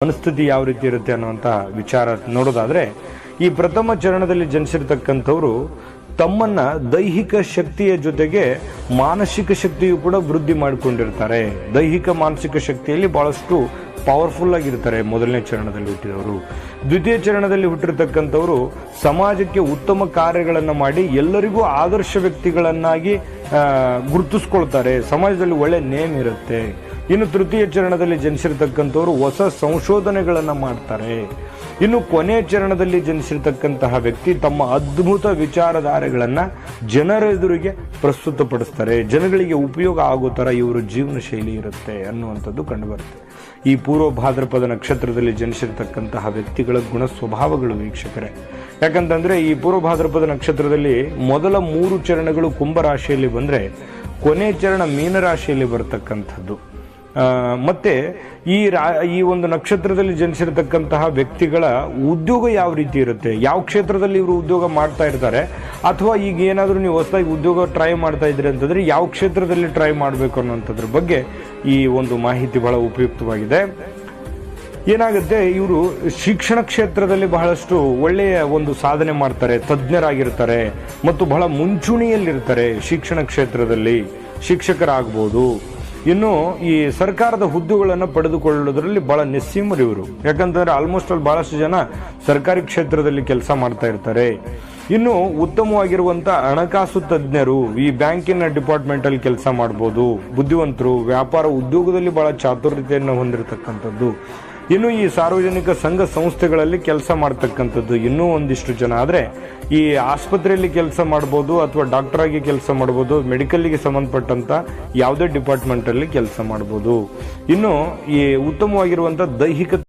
ಮನಸ್ಥಿತಿ ಯಾವ ರೀತಿ ಇರುತ್ತೆ ಅನ್ನುವಂಥ ವಿಚಾರ ನೋಡೋದಾದ್ರೆ ಈ ಪ್ರಥಮ ಚರಣದಲ್ಲಿ ಜನಿಸಿರ್ತಕ್ಕಂಥವ್ರು ತಮ್ಮನ್ನ ದೈಹಿಕ ಶಕ್ತಿಯ ಜೊತೆಗೆ ಮಾನಸಿಕ ಶಕ್ತಿಯು ಕೂಡ ವೃದ್ಧಿ ಮಾಡಿಕೊಂಡಿರ್ತಾರೆ. ದೈಹಿಕ ಮಾನಸಿಕ ಶಕ್ತಿಯಲ್ಲಿ ಬಹಳಷ್ಟು ಪವರ್ಫುಲ್ ಆಗಿರ್ತಾರೆ ಮೊದಲನೇ ಚರಣದಲ್ಲಿ ಹುಟ್ಟಿದವರು. ದ್ವಿತೀಯ ಚರಣದಲ್ಲಿ ಹುಟ್ಟಿರ್ತಕ್ಕಂಥವರು ಸಮಾಜಕ್ಕೆ ಉತ್ತಮ ಕಾರ್ಯಗಳನ್ನು ಮಾಡಿ ಎಲ್ಲರಿಗೂ ಆದರ್ಶ ವ್ಯಕ್ತಿಗಳನ್ನಾಗಿ ಗುರುತಿಸ್ಕೊಳ್ತಾರೆ. ಸಮಾಜದಲ್ಲಿ ಒಳ್ಳೆ ನೇಮ್ ಇರುತ್ತೆ. ಇನ್ನು ತೃತೀಯ ಚರಣದಲ್ಲಿ ಜನಿಸಿರ್ತಕ್ಕಂಥವ್ರು ಹೊಸ ಸಂಶೋಧನೆಗಳನ್ನು ಮಾಡ್ತಾರೆ. ಇನ್ನು ಕೊನೆ ಚರಣದಲ್ಲಿ ಜನಿಸಿರ್ತಕ್ಕಂತಹ ವ್ಯಕ್ತಿ ತಮ್ಮ ಅದ್ಭುತ ವಿಚಾರಧಾರೆಗಳನ್ನು ಜನರ ಎದುರಿಗೆ ಪ್ರಸ್ತುತಪಡಿಸ್ತಾರೆ. ಜನಗಳಿಗೆ ಉಪಯೋಗ ಆಗೋ ಥರ ಇವರು ಜೀವನ ಶೈಲಿ ಇರುತ್ತೆ ಅನ್ನುವಂಥದ್ದು ಕಂಡುಬರುತ್ತೆ. ಈ ಪೂರ್ವ ಭಾದ್ರಪದ ನಕ್ಷತ್ರದಲ್ಲಿ ಜನಿಸಿರ್ತಕ್ಕಂತಹ ವ್ಯಕ್ತಿಗಳ ಗುಣ ಸ್ವಭಾವಗಳು ವೀಕ್ಷಕರೇ. ಯಾಕಂತಂದ್ರೆ ಈ ಪೂರ್ವ ಭಾದ್ರಪದ ನಕ್ಷತ್ರದಲ್ಲಿ ಮೊದಲ ಮೂರು ಚರಣಗಳು ಕುಂಭರಾಶಿಯಲ್ಲಿ ಬಂದ್ರೆ ಕೊನೆ ಚರಣ ಮೀನರಾಶಿಯಲ್ಲಿ ಬರತಕ್ಕಂಥದ್ದು. ಮತ್ತೆ ಈ ರಾ, ಈ ಒಂದು ನಕ್ಷತ್ರದಲ್ಲಿ ಜನಿಸಿರತಕ್ಕಂತಹ ವ್ಯಕ್ತಿಗಳ ಉದ್ಯೋಗ ಯಾವ ರೀತಿ ಇರುತ್ತೆ? ಯಾವ ಕ್ಷೇತ್ರದಲ್ಲಿ ಇವರು ಉದ್ಯೋಗ ಮಾಡ್ತಾ ಇರ್ತಾರೆ? ಅಥವಾ ಈಗ ಏನಾದರೂ ನೀವು ಹೊಸದಾಗಿ ಉದ್ಯೋಗ ಟ್ರೈ ಮಾಡ್ತಾ ಇದ್ರಿ ಅಂತಂದ್ರೆ ಯಾವ ಕ್ಷೇತ್ರದಲ್ಲಿ ಟ್ರೈ ಮಾಡಬೇಕು ಅನ್ನೋಂಥದ್ರ ಬಗ್ಗೆ ಈ ಒಂದು ಮಾಹಿತಿ ಬಹಳ ಉಪಯುಕ್ತವಾಗಿದೆ. ಏನಾಗುತ್ತೆ, ಇವರು ಶಿಕ್ಷಣ ಕ್ಷೇತ್ರದಲ್ಲಿ ಬಹಳಷ್ಟು ಒಳ್ಳೆಯ ಒಂದು ಸಾಧನೆ ಮಾಡ್ತಾರೆ, ತಜ್ಞರಾಗಿರ್ತಾರೆ ಮತ್ತು ಬಹಳ ಮುಂಚೂಣಿಯಲ್ಲಿರ್ತಾರೆ ಶಿಕ್ಷಣ ಕ್ಷೇತ್ರದಲ್ಲಿ. ಶಿಕ್ಷಕರಾಗ್ಬೋದು ಇನ್ನು ಈ ಸರ್ಕಾರದ ಹುದ್ದೆಗಳನ್ನು ಪಡೆದುಕೊಳ್ಳೋದ್ರಲ್ಲಿ ಬಹಳ ನಿಸ್ಸೀಮರು ಇವರು. ಯಾಕಂತಂದ್ರೆ ಆಲ್ಮೋಸ್ಟ್ ಅಲ್ಲಿ ಬಹಳಷ್ಟು ಜನ ಸರ್ಕಾರಿ ಕ್ಷೇತ್ರದಲ್ಲಿ ಕೆಲಸ ಮಾಡ್ತಾ ಇರ್ತಾರೆ. ಇನ್ನು ಉತ್ತಮವಾಗಿರುವಂತ ಹಣಕಾಸು ತಜ್ಞರು ಈ ಬ್ಯಾಂಕಿನ ಡಿಪಾರ್ಟ್ಮೆಂಟ್ ಅಲ್ಲಿ ಕೆಲಸ ಮಾಡಬಹುದು ಬುದ್ಧಿವಂತರು, ವ್ಯಾಪಾರ ಉದ್ಯೋಗದಲ್ಲಿ ಬಹಳ ಚಾತುರ್ಯತೆಯನ್ನು ಹೊಂದಿರತಕ್ಕಂಥದ್ದು. ಇನ್ನು ಈ ಸಾರ್ವಜನಿಕ ಸಂಘ ಸಂಸ್ಥೆಗಳಲ್ಲಿ ಕೆಲಸ ಮಾಡ್ತಕ್ಕಂಥದ್ದು ಇನ್ನೂ ಒಂದಿಷ್ಟು ಜನ. ಆದರೆ ಈ ಆಸ್ಪತ್ರೆಯಲ್ಲಿ ಕೆಲಸ ಮಾಡ್ಬೋದು ಅಥವಾ ಡಾಕ್ಟರ್ ಆಗಿ ಕೆಲಸ ಮಾಡ್ಬೋದು ಮೆಡಿಕಲ್ಗೆ ಸಂಬಂಧಪಟ್ಟಂತ ಯಾವುದೇ ಡಿಪಾರ್ಟ್ಮೆಂಟ್ ಅಲ್ಲಿ ಕೆಲಸ ಮಾಡ್ಬೋದು. ಇನ್ನು ಈ ಉತ್ತಮವಾಗಿರುವಂಥ ದೈಹಿಕ